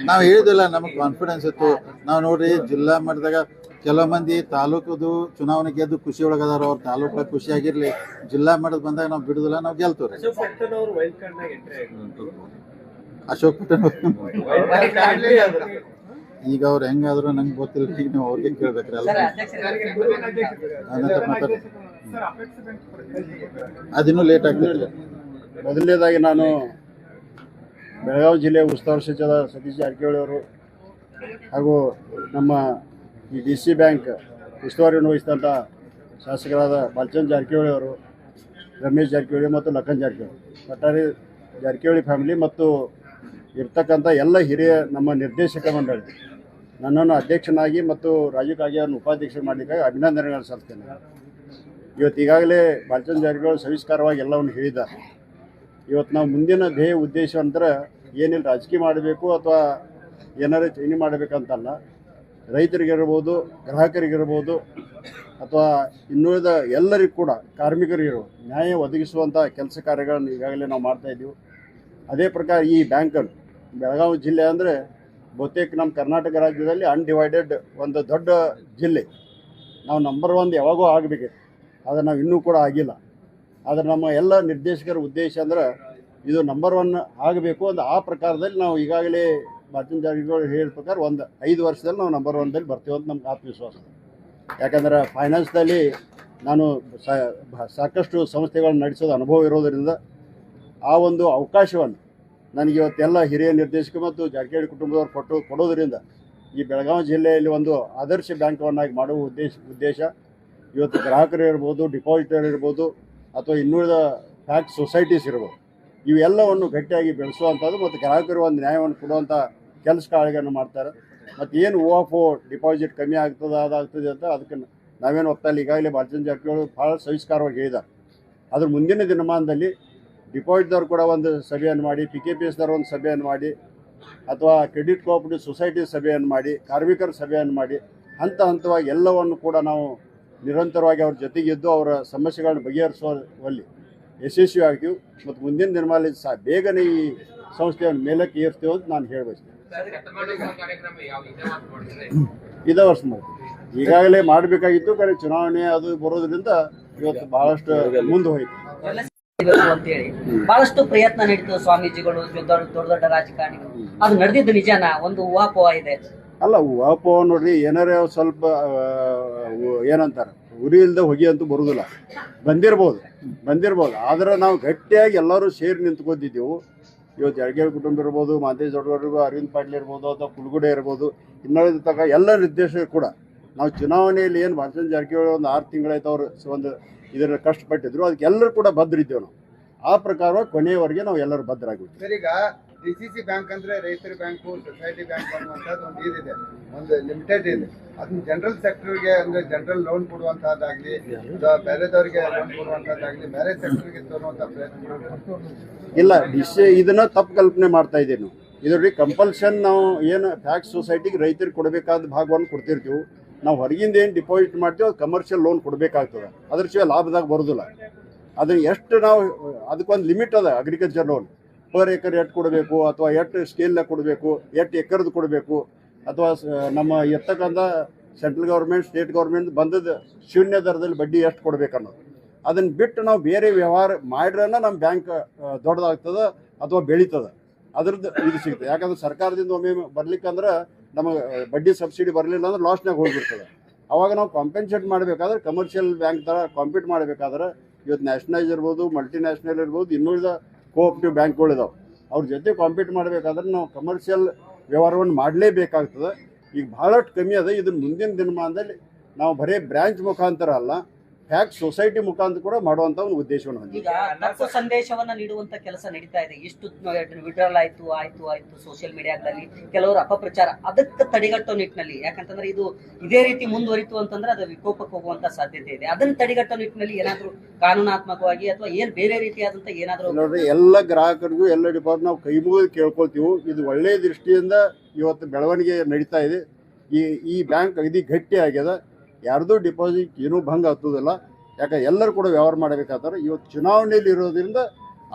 ನಾವು ಹೇಳಿದಿಲ್ಲ ನಮಗೆ ಕಾನ್ಫಿಡೆನ್ಸ್ ಇತ್ತು. ನಾವು ನೋಡ್ರಿ ಜಿಲ್ಲಾ ಮಟ್ಟದಾಗ ಕೆಲವು ಮಂದಿ ತಾಲೂಕದು ಚುನಾವಣೆ ಗೆದ್ದು ಖುಷಿ ಒಳಗದಾರ ಅವ್ರ ತಾಲೂಕ ಖುಷಿಯಾಗಿರ್ಲಿ ಜಿಲ್ಲಾ ಮಟ್ಟದ ಬಂದಾಗ ನಾವು ಬಿಡುದಿಲ್ಲ ನಾವು ಗೆಲ್ತೇವ್ರಿ. ಅಶೋಕ್ ಪಟೇಲ್. ಈಗ ಅವ್ರು ಹೆಂಗಾದ್ರು ನಂಗೆ ಗೊತ್ತಿಲ್ಲ ಈಗ ನೀವು ಅವ್ರಿಗೆ ಕೇಳ್ಬೇಕ್ರಿ ಅಲ್ಲ ಸರ್ ಅಧ್ಯಕ್ಷರಿಗೆ ಸರ್ ಅಪೆಕ್ಸ್ ಬ್ಯಾಂಕ್ ಪ್ರತಿನಿಧಿ ಅದಿನ್ನೂ ಲೇಟ್ ಆಗ್ತೈತ್ರಿ ಮೊದಲನೇದಾಗಿ ನಾನು ಬೆಳಗಾವಿ ಜಿಲ್ಲೆ ಉಸ್ತುವಾರಿ ಸಚಿವ ಸತೀಶ್ ಜಾರಕಿಹೊಳಿ ಅವರು ಹಾಗೂ ನಮ್ಮ ಈ ಡಿ ಸಿ ಬ್ಯಾಂಕ್ ಉಸ್ತುವಾರಿಯನ್ನು ವಹಿಸಿದಂಥ ಶಾಸಕರಾದ ಬಾಲಚಂದ್ ಜಾರಕಿಹೊಳಿ ಅವರು ರಮೇಶ್ ಜಾರಕಿಹೊಳಿ ಮತ್ತು ಲಖನ್ ಜಾರಕಿಹೊಳಿ. ಒಟ್ಟಾರೆ ಜಾರಕಿಹೊಳಿ ಫ್ಯಾಮಿಲಿ ಮತ್ತು ಇರ್ತಕ್ಕಂಥ ಎಲ್ಲ ಹಿರಿಯ ನಮ್ಮ ನಿರ್ದೇಶಕ ಮಂಡಳಿ. ನನ್ನನ್ನು ಅಧ್ಯಕ್ಷನಾಗಿ ಮತ್ತು ರಾಜೀವ್ ಕಾಗೆ ಅವರನ್ನು ಉಪಾಧ್ಯಕ್ಷ ಮಾಡಲಿಕ್ಕಾಗಿ ಅಭಿನಂದನೆಗಳನ್ನು ಸಲ್ತೇನೆ ಇವತ್ತು ಈಗಾಗಲೇ ಬಾಲಚಂದ್ರ ಜಾರಿಗಳು ಸವಿಸ್ಕಾರವಾಗಿ ಎಲ್ಲವನ್ನು ಹೇಳಿದ ಇವತ್ತು ನಾವು ಮುಂದಿನ ಧ್ಯೇಯ ಉದ್ದೇಶ ಅಂದ್ರೆ ಏನಿಲ್ಲ, ರಾಜಕೀಯ ಮಾಡಬೇಕು ಅಥವಾ ಏನಾರು ಚೈನಿ ಮಾಡಬೇಕಂತಲ್ಲ. ರೈತರಿಗಿರ್ಬೋದು ಗ್ರಾಹಕರಿಗಿರ್ಬೋದು ಅಥವಾ ಇನ್ನುಳಿದ ಎಲ್ಲರಿಗೂ ಕೂಡ ಕಾರ್ಮಿಕರಿಗಿರ್ಬೋದು ನ್ಯಾಯ ಒದಗಿಸುವಂಥ ಕೆಲಸ ಕಾರ್ಯಗಳನ್ನು ಈಗಾಗಲೇ ನಾವು ಮಾಡ್ತಾ ಇದ್ದೀವಿ. ಅದೇ ಪ್ರಕಾರ ಈ ಬ್ಯಾಂಕನ್ನು ಬೆಳಗಾವಿ ಜಿಲ್ಲೆ ಅಂದರೆ ಬಹುತೇಕ ನಮ್ಮ ಕರ್ನಾಟಕ ರಾಜ್ಯದಲ್ಲಿ ಅನ್ಡಿವೈಡೆಡ್ ಒಂದು ದೊಡ್ಡ ಜಿಲ್ಲೆ. ನಾವು ನಂಬರ್ ಒನ್ ಯಾವಾಗೂ ಆಗಬೇಕಿತ್ತು ಆದರೆ ನಾವು ಇನ್ನೂ ಕೂಡ ಆಗಿಲ್ಲ. ಆದರೆ ನಮ್ಮ ಎಲ್ಲ ನಿರ್ದೇಶಕರ ಉದ್ದೇಶ ಅಂದ್ರೆ ಇದು ನಂಬರ್ ಒನ್ ಆಗಬೇಕು ಒಂದು ಆ ಪ್ರಕಾರದಲ್ಲಿ ನಾವು ಈಗಾಗಲೇ ಮಾಧ್ಯಮ ಜಾರಿಗಳು ಹೇಳಿದ ಪ್ರಕಾರ ಒಂದು ಐದು ವರ್ಷದಲ್ಲಿ ನಾವು ನಂಬರ್ ಒನ್ದಲ್ಲಿ ಬರ್ತೀವಿ ಅಂತ ನಮ್ಗೆ ಆತ್ಮವಿಶ್ವಾಸ. ಯಾಕಂದ್ರೆ ಫೈನಾನ್ಸ್ದಲ್ಲಿ ನಾನು ಸಾಕಷ್ಟು ಸಂಸ್ಥೆಗಳನ್ನು ನಡೆಸೋದು ಅನುಭವ ಇರೋದರಿಂದ ಆ ಒಂದು ಅವಕಾಶವನ್ನು ನನಗೆ ಇವತ್ತೆಲ್ಲ ಹಿರಿಯ ನಿರ್ದೇಶಕ ಮತ್ತು ಜಾರಕಿಹೊಳಿ ಕುಟುಂಬದವರು ಕೊಟ್ಟು ಕೊಡೋದರಿಂದ ಈ ಬೆಳಗಾವಿ ಜಿಲ್ಲೆಯಲ್ಲಿ ಒಂದು ಆದರ್ಶ ಬ್ಯಾಂಕವನ್ನಾಗಿ ಮಾಡುವ ಉದ್ದೇಶ ಉದ್ದೇಶ ಇವತ್ತು ಗ್ರಾಹಕರು ಇರ್ಬೋದು ಡಿಪಾಸಿಟರ್ ಇರ್ಬೋದು, ಅಥವಾ ಇನ್ನುಳಿದ ಫ್ಯಾಕ್ಟ್ ಸೊಸೈಟೀಸ್ ಇರ್ಬೋದು. ಇವೆಲ್ಲವನ್ನು ಗಟ್ಟಿಯಾಗಿ ಬೆಳೆಸುವಂಥದ್ದು ಮತ್ತು ಗ್ರಾಹಕರು ಒಂದು ನ್ಯಾಯವನ್ನು ಕೊಡುವಂಥ ಕೆಲಸ ಕಾರ್ಯಗಳನ್ನು ಮಾಡ್ತಾರೆ. ಮತ್ತು ಏನು ಓ ಆಫ್ ಡಿಪಾಸಿಟ್ ಕಮ್ಮಿ ಆಗ್ತದೆ, ಅದಾಗ್ತದೆ ಅಂತ ಅದಕ್ಕೆ ನಾವೇನು ಒತ್ತಲ್ಲಿ ಈಗಾಗಲೇ ಬಾಲಚಂದ್ರ ಜಾರಕಿಹೊಳಿ ಭಾಳ ಸವಿಸ್ಕಾರವಾಗಿ ಹೇಳಿದ್ದಾರೆ. ಅದ್ರ ಮುಂದಿನ ದಿನಮಾನದಲ್ಲಿ ಡಿಪಾಸಿಟ್ದವ್ರು ಕೂಡ ಒಂದು ಸಭೆಯನ್ನು ಮಾಡಿ ಪಿ ಕೆ ಪಿ ಎಸ್ದವ್ರು ಒಂದು ಸಭೆಯನ್ನು ಮಾಡಿ ಅಥವಾ ಕ್ರೆಡಿಟ್ ಕೋಆಪರೇಟಿವ್ ಸೊಸೈಟಿ ಸಭೆಯನ್ನು ಮಾಡಿ ಕಾರ್ಮಿಕರ ಸಭೆಯನ್ನು ಮಾಡಿ ಹಂತ ಹಂತವಾಗಿ ಎಲ್ಲವನ್ನು ಕೂಡ ನಾವು ನಿರಂತರವಾಗಿ ಅವ್ರ ಜೊತೆಗಿದ್ದು ಅವರ ಸಮಸ್ಯೆಗಳನ್ನು ಬಗೆಹರಿಸುವಲ್ಲಿ ಯಶಸ್ವಿ ಆಗ್ತೀವಿ. ಮತ್ತು ಮುಂದಿನ ದಿನಮಾನದಲ್ಲಿ ಸಹ ಬೇಗನೆ ಈ ಸಂಸ್ಥೆಯನ್ನು ಮೇಲಕ್ಕೆ ಏರ್ತೀವಿ ಅಂತ ನಾನು ಹೇಳಬಯಸ್ತೇನೆ. ಇದೇ ವರ್ಷ ಮಾಡ್ತೀವಿ ಈಗಾಗಲೇ ಮಾಡಬೇಕಾಗಿತ್ತು ಕರೆ ಚುನಾವಣೆ ಅದು ಬರೋದ್ರಿಂದ ಇವತ್ತು ಬಹಳಷ್ಟು ಮುಂದೆ ಹೋಯ್ತು. ಅಂತೇಳಿ. ಬಹಳಷ್ಟು ಪ್ರಯತ್ನ ನಡೀತು ಸ್ವಾಮೀಜಿಗಳು, ದೊಡ್ಡ ದೊಡ್ಡ ರಾಜಕಾರಣಿಗಳು. ಅದು ನಡೆದಿದ್ದು ನಿಜಾನ? ಒಂದು ಊಹಾಪೋಹ ಇದೆ. ಅಲ್ಲ ವಾಪ ನೋಡ್ರಿ, ಏನಾರೇ ಸ್ವಲ್ಪ ಏನಂತಾರೆ, ಉರಿ ಇಲ್ಲದೆ ಹೊಗೆ ಅಂತೂ ಬರುದಿಲ್ಲ. ಬಂದಿರ್ಬೋದು ಬಂದಿರ್ಬೋದು. ಆದ್ರೆ ನಾವು ಗಟ್ಟಿಯಾಗಿ ಎಲ್ಲರೂ ಸೇರಿ ನಿಂತ್ಕೊಂಡಿದ್ದೆವು. ಇವತ್ತು ಜಾರಕಿಹೊಳಿ ಕುಟುಂಬ ಇರ್ಬೋದು ಮಾಂತೇಶ್ ದೊಡ್ಡವರು ಅರವಿಂದ್ ಪಾಟೀಲ್ ಇರ್ಬೋದು, ಅಥವಾ ಕುಲ್ಗುಡೆ ಇರ್ಬೋದು ಇನ್ನೊಂದು ತಗ ಎಲ್ಲ ನಿರ್ದೇಶಕರು ಕೂಡ, ನಾವು ಚುನಾವಣೆಯಲ್ಲಿ ಏನು ಭಾಷಣ ಜಾರಕಿಹೊಳಿ ಒಂದು ಆರು ತಿಂಗಳಾಯ್ತು ಅವರು ಒಂದು ಇದರ ಕಷ್ಟಪಟ್ಟಿದ್ರು ಅದಕ್ಕೆ ಎಲ್ಲರೂ ಕೂಡ ಭದ್ರಿದ್ದೇವೆ ನಾವು. ಆ ಪ್ರಕಾರ ಕೊನೆಯವರೆಗೆ ನಾವು ಎಲ್ಲರೂ ಭದ್ರಾಗಿರ್ತೀವಿ ಸರ್ ಈಗ ಡಿ ಸಿ ಸಿ ಬ್ಯಾಂಕ್ ಅಂದ್ರೆ ರೈತರ ಬ್ಯಾಂಕು ಸೊಸೈಟಿ ಬ್ಯಾಂಕ್ ಅನ್ನುವಂಥದ್ದು ಒಂದು ಇದಿದೆ ಒಂದು ಲಿಮಿಟೆಡ್ ಇದೆ. ಅದನ್ನ ಜನರಲ್ ಸೆಕ್ಟರ್ಗೆ ಅಂದ್ರೆ ಜನರಲ್ ಲೋನ್ ಕೊಡುವಂತಹದ್ದಾಗ್ಲಿ ಬೇರೆದವ್ರಿಗೆ ಲೋನ್ ಕೊಡುವಂತಹದ್ದಾಗ್ಲಿ ಬೇರೆ ಸೆಕ್ಟರ್ಗೆ ತರುವಂತ ಪ್ರಯತ್ನ ಇಲ್ಲ ಡಿಸಿ ಇದನ್ನ ತಪ್ಪು ಕಲ್ಪನೆ ಮಾಡ್ತಾ ಇದ್ದೀವಿ ನಾವು. ಇದರಲ್ಲಿ ಕಂಪಲ್ಷನ್ ನಾವು ಏನು ಟ್ಯಾಕ್ಸ್ ಸೊಸೈಟಿಗೆ ರೈತರಿಗೆ ಕೊಡಬೇಕಾದ ಭಾಗವನ್ನು ಕೊಡ್ತಿರ್ತೀವಿ. ನಾವು ಹೊರಗಿಂದ ಏನು ಡಿಪಾಸಿಟ್ ಮಾಡ್ತೀವಿ ಅದು ಕಮರ್ಷಿಯಲ್ ಲೋನ್ ಕೊಡಬೇಕಾಗ್ತದೆ. ಅದ್ರ ಶಿವಾಯ ಲಾಭದಾಗ ಬರೋದಿಲ್ಲ. ಅದನ್ನ ಎಷ್ಟು ನಾವು, ಅದಕ್ಕೊಂದು ಲಿಮಿಟ್ ಅದ ಅಗ್ರಿಕಲ್ಚರ್ ಲೋನ್ ಪರ್ ಏಕರ್ ಎಷ್ಟು ಕೊಡಬೇಕು, ಅಥವಾ ಎಷ್ಟು ಸ್ಕೇಲ್ನಾಗ ಕೊಡಬೇಕು, ಎಷ್ಟು ಎಕರ್ದು ಕೊಡಬೇಕು, ಅಥವಾ ನಮ್ಮ ಎತ್ತಕ್ಕಂಥ ಸೆಂಟ್ರಲ್ ಗೌರ್ಮೆಂಟ್ ಸ್ಟೇಟ್ ಗೌರ್ಮೆಂಟ್ ಬಂದದ ಶೂನ್ಯ ದರದಲ್ಲಿ ಬಡ್ಡಿ ಎಷ್ಟು ಕೊಡಬೇಕು ಅನ್ನೋದು. ಅದನ್ನ ಬಿಟ್ಟು ನಾವು ಬೇರೆ ವ್ಯವಹಾರ ಮಾಡ್ರನ್ನ ನಮ್ಮ ಬ್ಯಾಂಕ್ ದೊಡ್ಡದಾಗ್ತದೆ ಅಥವಾ ಬೆಳೀತದೆ. ಅದ್ರದ್ದು ಇದು ಸಿಗ್ತದೆ. ಯಾಕಂದ್ರೆ ಸರ್ಕಾರದಿಂದ ಒಮ್ಮೆ ಬರ್ಲಿಕ್ಕಂದ್ರೆ ನಮಗೆ ಬಡ್ಡಿ ಸಬ್ಸಿಡಿ ಬರಲಿಲ್ಲ ಅಂದ್ರೆ ಲಾಸ್ಟ್ನಾಗ ಹೋಗ್ಬಿಡ್ತದೆ. ಅವಾಗ ನಾವು ಕಾಂಪೆನ್ಸೇಟ್ ಮಾಡಬೇಕಾದ್ರೆ ಕಮರ್ಷಿಯಲ್ ಬ್ಯಾಂಕ್ ಥರ ಕಾಂಪೀಟ್ ಮಾಡಬೇಕಾದ್ರೆ ಇವತ್ತು ನ್ಯಾಷನಲೈಸ್ ಇರ್ಬೋದು ಮಲ್ಟಿನ್ಯಾಷನಲ್ ಇರ್ಬೋದು, ಇನ್ನುಳಿದ ಬ್ಯಾಂಕ್ಗಳು ಬ್ಯಾಂಕ್ಗಳಿದಾವೆ ಅವ್ರ ಜೊತೆ ಕಾಂಪೀಟ್ ಮಾಡಬೇಕಾದ್ರೆ ನಾವು ಕಮರ್ಷಿಯಲ್ ವ್ಯವಹಾರವನ್ನು ಮಾಡಲೇಬೇಕಾಗ್ತದೆ. ಈಗ ಭಾಳಷ್ಟು ಕಮ್ಮಿ ಅದ. ಇದನ್ನ ಮುಂದಿನ ದಿನಮಾನದಲ್ಲಿ ನಾವು ಬರೀ ಬ್ರ್ಯಾಂಚ್ ಮುಖಾಂತರ ಅಲ್ಲ ಫ್ಯಾಕ್ಟ್ ಸೊಸೈಟಿ ಮುಖಾಂತರ ಕೂಡ ಮಾಡುವಂತ ಒಂದು ಉದ್ದೇಶವನ್ನು ಹೊಂದಿದೆ. ಈಗ ತಪ್ಪು ಸಂದೇಶವನ್ನ ನೀಡುವಂತ ಕೆಲಸ ನಡೀತಾ ಇದೆ. ಇಷ್ಟು ವಿಡ್ರಾಲ್ ಆಯ್ತು ಆಯ್ತು ಆಯ್ತು ಸೋಷಿಯಲ್ ಮೀಡಿಯಾದಲ್ಲಿ ಕೆಲವರು ಅಪಪ್ರಚಾರ. ಅದಕ್ಕೆ ತಡೆಗಟ್ಟೋ ನಿಟ್ಟಿನಲ್ಲಿ ಯಾಕಂತಂದ್ರೆ ಇದು ಇದೇ ರೀತಿ ಮುಂದುವರಿತು ಅಂತಂದ್ರೆ ಅದು ವಿಕೋಪಕ್ಕೆ ಹೋಗುವಂತ ಸಾಧ್ಯತೆ ಇದೆ. ಅದನ್ನ ತಡೆಗಟ್ಟೋ ನಿಟ್ಟಿನಲ್ಲಿ ಏನಾದ್ರೂ ಕಾನೂನಾತ್ಮಕವಾಗಿ ಅಥವಾ ಏನ್ ಬೇರೆ ರೀತಿಯಾದಂತ ಏನಾದ್ರೂ ನೋಡ್ರಿ ಎಲ್ಲ ಗ್ರಾಹಕರಿಗೂ ಎಲ್ಲ ಡಿಪಾರ್ಟ್ ನಾವು ಕೈ ಮುಗಿದು ಕೇಳ್ಕೊಳ್ತೀವಿ. ಇದು ಒಳ್ಳೆಯ ದೃಷ್ಟಿಯಿಂದ ಇವತ್ತು ಬೆಳವಣಿಗೆ ನಡೀತಾ ಇದೆ. ಈ ಈ ಬ್ಯಾಂಕ್ ಅಗದಿ ಗಟ್ಟಿ ಆಗ್ಯದ ಯಾರ್ದು ಡಿಪಾಸಿಟ್ ಏನೂ ಭಂಗ ಹತ್ತೋದಿಲ್ಲ ಯಾಕೆ ಎಲ್ಲರೂ ಕೂಡ ವ್ಯವಹಾರ ಮಾಡಬೇಕಾದ್ರೆ ಇವತ್ತು ಚುನಾವಣೆಯಲ್ಲಿ ಇರೋದ್ರಿಂದ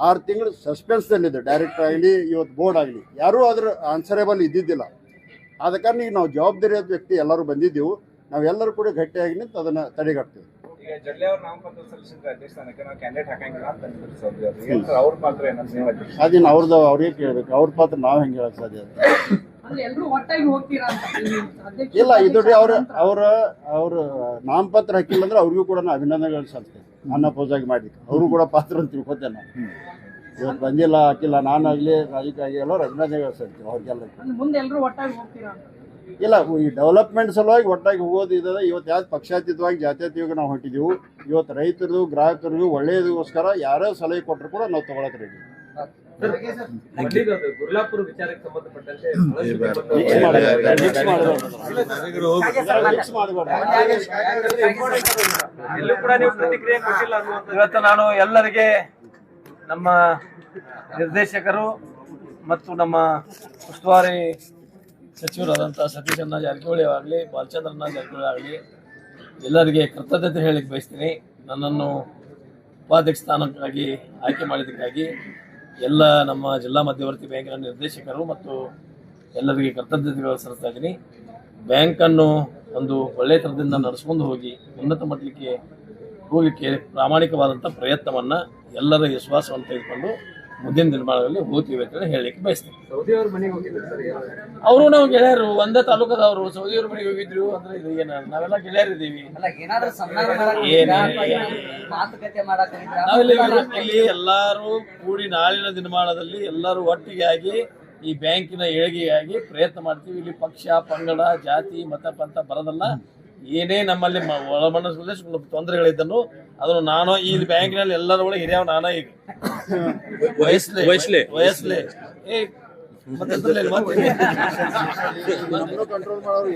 ಆರು ತಿಂಗಳು ಸಸ್ಪೆನ್ಸ್ದಲ್ಲಿದೆ ಡೈರೆಕ್ಟರ್ ಆಗಲಿ ಇವತ್ತು ಬೋರ್ಡ್ ಆಗಲಿ. ಯಾರೂ ಅದ್ರ ಆನ್ಸರೇಬಲ್ ಇದ್ದಿದ್ದಿಲ್ಲ. ಆದ ಕಾರಣ ಈಗ ನಾವು ಜವಾಬ್ದಾರಿ ವ್ಯಕ್ತಿ ಎಲ್ಲರೂ ಬಂದಿದ್ದೆವು. ನಾವೆಲ್ಲರೂ ಕೂಡ ಗಟ್ಟಿಯಾಗಿ ನಿಂತು ಅದನ್ನು ತಡೆಗಟ್ತೇವೆ. ಅದೇನು ಅವ್ರದ್ದು ಅವ್ರಿಗೆ ಕೇಳಬೇಕು. ಅವ್ರ ಪಾತ್ರ ನಾವು ಹೆಂಗೆ ಹೇಳಕ್ ಸಾಧ್ಯ ಇಲ್ಲ ಇದು ಅವ್ರ ಅವ್ರ ಅವ್ರ ನಾಮಪತ್ರ ಹಾಕಿಲ್ಲ ಅಂದ್ರೆ ಅವ್ರಿಗೂ ಕೂಡ ನಾನು ಅಭಿನಂದನೆಗಳು ಸಲ್ತೆ ನನ್ನ ಪೋಸಾಗಿ ಮಾಡಿದ್ದೆ. ಅವರು ಕೂಡ ಪಾತ್ರ ಅಂತ ತಿಳ್ಕೊತೇನೆ ನಾನು. ಇವತ್ತು ಬಂದಿಲ್ಲ ಹಾಕಿಲ್ಲ. ನಾನಾಗ್ಲಿ ರಾಜಕೀಯ ಎಲ್ಲರೂ ಅಭಿನಂದನೆಗಳು ಸಲ್ತೆ ಅವ್ರಿಗೆಲ್ಲ. ಇಲ್ಲ ಈ ಡೆವಲಪ್ಮೆಂಟ್ ಸಲುವಾಗಿ ಒಟ್ಟಾಗಿ ಹೋಗೋದು ಇದೆ ಇವತ್ತು ಯಾವ್ದು ಪಕ್ಷಾತೀತವಾಗಿ ಜಾತ್ಯತೀತವಾಗಿ ನಾವು ಹೊಂಟಿದ್ದೀವಿ. ಇವತ್ತು ರೈತರದು ಗ್ರಾಹಕರಿಗೂ ಒಳ್ಳೆಯದಕ್ಕೋಸ್ಕರ ಯಾರೋ ಸಲಹೆ ಕೊಟ್ಟರು ಕೂಡ ನಾವು ತಗೊಳಕ್ ರೆಡಿ ಗುರ್ಲಾಪುರ ವಿಚಾರಕ್ಕೆ ಸಂಬಂಧಪಟ್ಟಂತೆ ಬಹಳಷ್ಟು ಮಿಕ್ಸ್ ಮಾಡಬೇಡ ಎಲ್ಲೂ ಕೂಡ ನೀವು ಪ್ರತಿಕ್ರಿಯೆ ಕೊಟ್ಟಿಲ್ಲ ಇವತ್ತು ನಾನು ಎಲ್ಲರಿಗೆ ನಮ್ಮ ನಿರ್ದೇಶಕರು ಮತ್ತು ನಮ್ಮ ಉಸ್ತುವಾರಿ ಸಚಿವರಾದಂಥ ಸತೀಶಣ್ಣ ಜಾರಕಿಹೊಳಿ ಆಗಲಿ ಬಾಲಚಂದ್ರಣ್ಣ ಜಾರಕಿಹೊಳಿ ಆಗಲಿ ಎಲ್ಲರಿಗೆ ಕೃತಜ್ಞತೆ ಹೇಳಿಕ್ ಬಯಸ್ತೀನಿ. ನನ್ನನ್ನು ಉಪಾಧ್ಯಕ್ಷ ಸ್ಥಾನಕ್ಕಾಗಿ ಆಯ್ಕೆ ಮಾಡಿದ್ದಕ್ಕಾಗಿ ಎಲ್ಲ ನಮ್ಮ ಜಿಲ್ಲಾ ಮಧ್ಯವರ್ತಿ ಬ್ಯಾಂಕಿನ ನಿರ್ದೇಶಕರು ಮತ್ತು ಎಲ್ಲರಿಗೆ ಕೃತಜ್ಞತೆಗಳು ಸಲ್ಲಿಸ್ತಾ ಇದ್ದೀನಿ. ಬ್ಯಾಂಕನ್ನು ಒಂದು ಒಳ್ಳೆಯ ಥರದಿಂದ ನಡೆಸ್ಕೊಂಡು ಹೋಗಿ ಉನ್ನತ ಮಟ್ಟಕ್ಕೆ ಹೋಗಲಿಕ್ಕೆ ಪ್ರಾಮಾಣಿಕವಾದಂಥ ಪ್ರಯತ್ನವನ್ನು ಎಲ್ಲರ ವಿಶ್ವಾಸವನ್ನು ತೆಗೆದುಕೊಂಡು ಮುಂದಿನ ದಿನಮಾನದಲ್ಲಿ ಹೋಗ್ತೀವಿ ಅಂತ ಹೇಳಲಿಕ್ಕೆ ಬಯಸ್ತೇನೆ. ಅವ್ರ ನಾವು ಗೆಳೆಯರು ಒಂದೇ ತಾಲೂಕದವರು ಸೌದಿಯವ್ರ ಮನೆಗೆ ಹೋಗಿದ್ರು ಅಂದ್ರೆ ಇದು ಏನ ನಾವೆಲ್ಲ ಗೆಳೆಯರಿದ್ದೀವಿ ನಾವಿಲ್ಲಿ ಇಲ್ಲಿ ಎಲ್ಲರೂ ಕೂಡಿ ನಾಳಿನ ದಿನಮಾನದಲ್ಲಿ ಎಲ್ಲರೂ ಒಟ್ಟಿಗೆ ಆಗಿ ಈ ಬ್ಯಾಂಕಿನ ಏಳಿಗೆಗಾಗಿ ಪ್ರಯತ್ನ ಮಾಡ್ತೀವಿ. ಇಲ್ಲಿ ಪಕ್ಷ ಪಂಗಡ ಜಾತಿ ಮತ ಪಂಥ ಬರೋದಲ್ಲ. ಏನೇ ನಮ್ಮಲ್ಲಿ ಮ- ಒಳಮನಸ್ಸಲ್ಲಿ ಸ್ವಲ್ಪ ತೊಂದರೆಗಳಿದ್ದನು ಅದನ್ನು ನಾನು ಈ ಬ್ಯಾಂಕಿನಲ್ಲಿ ಎಲ್ಲರ ಒಳಗೆ ಹಿರಿಯವ ನಾನೇ ಈಗ.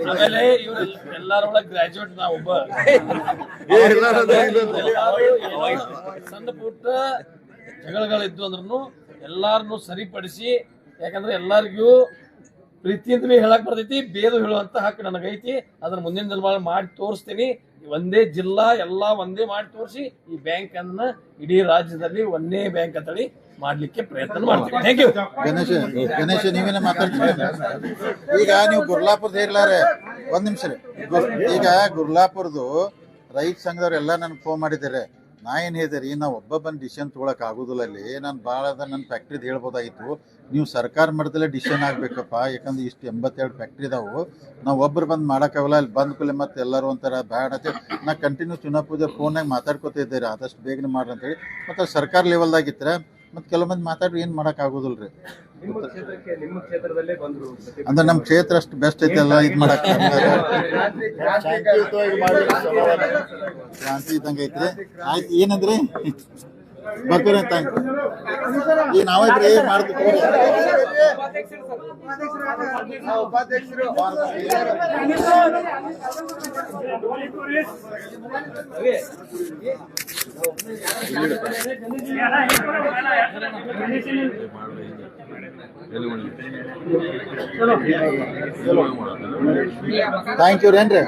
ಆಮೇಲೆ ಇವ್ರು ಎಲ್ಲಾರ ಒಳಗೆ ಗ್ರಾಜುಯೇಟ್ ನಾ ಒಬ್ಬ. ಸಣ್ಣ ಪುಟ್ಟ ಜಗಳಗಳಿದ್ದು ಅಂದ್ರೂ ಎಲ್ಲಾರನ್ನು ಸರಿಪಡಿಸಿ ಯಾಕಂದ್ರೆ ಎಲ್ಲಾರಿಗೂ ಪ್ರೀತಿಯಿಂದ ಹೇಳಕ್ ಬರ್ತೈತಿ ಬೇದು ಹೇಳುವಂತ ಹಕ್ಕು ನನಗೈತಿ. ಅದನ್ನ ಮುಂದಿನ ದಿನ ಮಾಡಿ ತೋರಿಸ್ತೀನಿ. ಒಂದೇ ಜಿಲ್ಲಾ ಎಲ್ಲ ಒಂದೇ ಮಾಡಿ ತೋರಿಸಿ ಈ ಬ್ಯಾಂಕ್ ಅನ್ನ ಇಡೀ ರಾಜ್ಯದಲ್ಲಿ ಒಂದೇ ಬ್ಯಾಂಕ್ ಅಂತೇಳಿ ಮಾಡ್ಲಿಕ್ಕೆ ಪ್ರಯತ್ನ ಮಾಡ್ತೀವಿ. ಥ್ಯಾಂಕ್ ಯು ಗಣೇಶ ಗಣೇಶ ನೀವೇನ ಮಾತಾಡ್ತೀವಿ ಈಗ ನೀವು ಗುರ್ಲಾಪುರದ ಹೇರ್ಲಾರೆ ಒಂದ್ ನಿಮಿಷ ರೀ ಈಗ ಗುರ್ಲಾಪುರದು ರೈತ ಸಂಘದವ್ರು ಎಲ್ಲ ನನ್ಗೆ ಫೋನ್ ಮಾಡಿದ್ದಾರೆ. ನಾ ಏನು ಹೇಳಿದೆ ರೀ ನಾವು ಒಬ್ಬ ಬಂದು ಡಿಸಿಷನ್ ತೊಗೊಳಕ್ ಆಗೋದಿಲ್ಲ ಅಲ್ಲಿ. ನಾನು ಭಾಳ ಅದ ನನ್ನ ಫ್ಯಾಕ್ಟ್ರಿದ್ ಹೇಳ್ಬೋದಾಗಿತ್ತು. ನೀವು ಸರ್ಕಾರ ಮಟ್ಟದಲ್ಲೇ ಡಿಸಿಷನ್ ಆಗ್ಬೇಕಪ್ಪ, ಯಾಕಂದ್ರೆ ಇಷ್ಟು ಎಂಬತ್ತೆರಡು ಫ್ಯಾಕ್ಟ್ರಿ ಇದಾವೆ. ನಾವು ಒಬ್ರು ಬಂದು ಮಾಡೋಕ್ಕಾಗಲ್ಲ ಅಲ್ಲಿ ಬಂದ ಕೂಲೆ ಮತ್ತೆ ಎಲ್ಲರೂ ಒಂಥರ ಬ್ಯಾಡ ಅಂತ ನಾ ಕಂಟಿನ್ಯೂ ಚುನಾಪೂಜೆ ಫೋನಾಗ ಮಾತಾಡ್ಕೊತಿದ್ದೆ ರೀ, ಆದಷ್ಟು ಬೇಗನೆ ಮಾಡ್ರಿ ಅಂತೇಳಿ ಮತ್ತು ಸರ್ಕಾರ ಲೆವೆಲ್ದಾಗಿತ್ತರ ಮತ್ತು ಕೆಲವೊಂದು ಮಾತಾಡ್ರಿ ಏನು ಮಾಡೋಕ್ಕಾಗೋದಿಲ್ಲ ರೀ ನಿಮ್ಮ ಕ್ಷೇತ್ರಕ್ಕೆ ನಿಮ್ಮ ಕ್ಷೇತ್ರದಲ್ಲೇ ಬಂದ್ರು ಅಂದ್ರೆ ನಮ್ಮ ಕ್ಷೇತ್ರ ಅಷ್ಟು ಬೆಸ್ಟ್ ಐತೆ ಅಲ್ಲ ಇದು ಮಾಡಕ್ ಕ್ರಾಂತಿ ಇದ್ದಂಗೆ ಐತ್ರಿ. ಆಯ್ತು ಏನಂದ್ರಿ? ಬರ್ತೀರಿ ಅಂತ ಈ ನಾವಿಬ್ರಿ ಮಾಡ್ತೀವಿ ಉಪಾಧ್ಯಕ್ಷರು. ಥ್ಯಾಂಕ್ ಯು ಏನ್ರಿ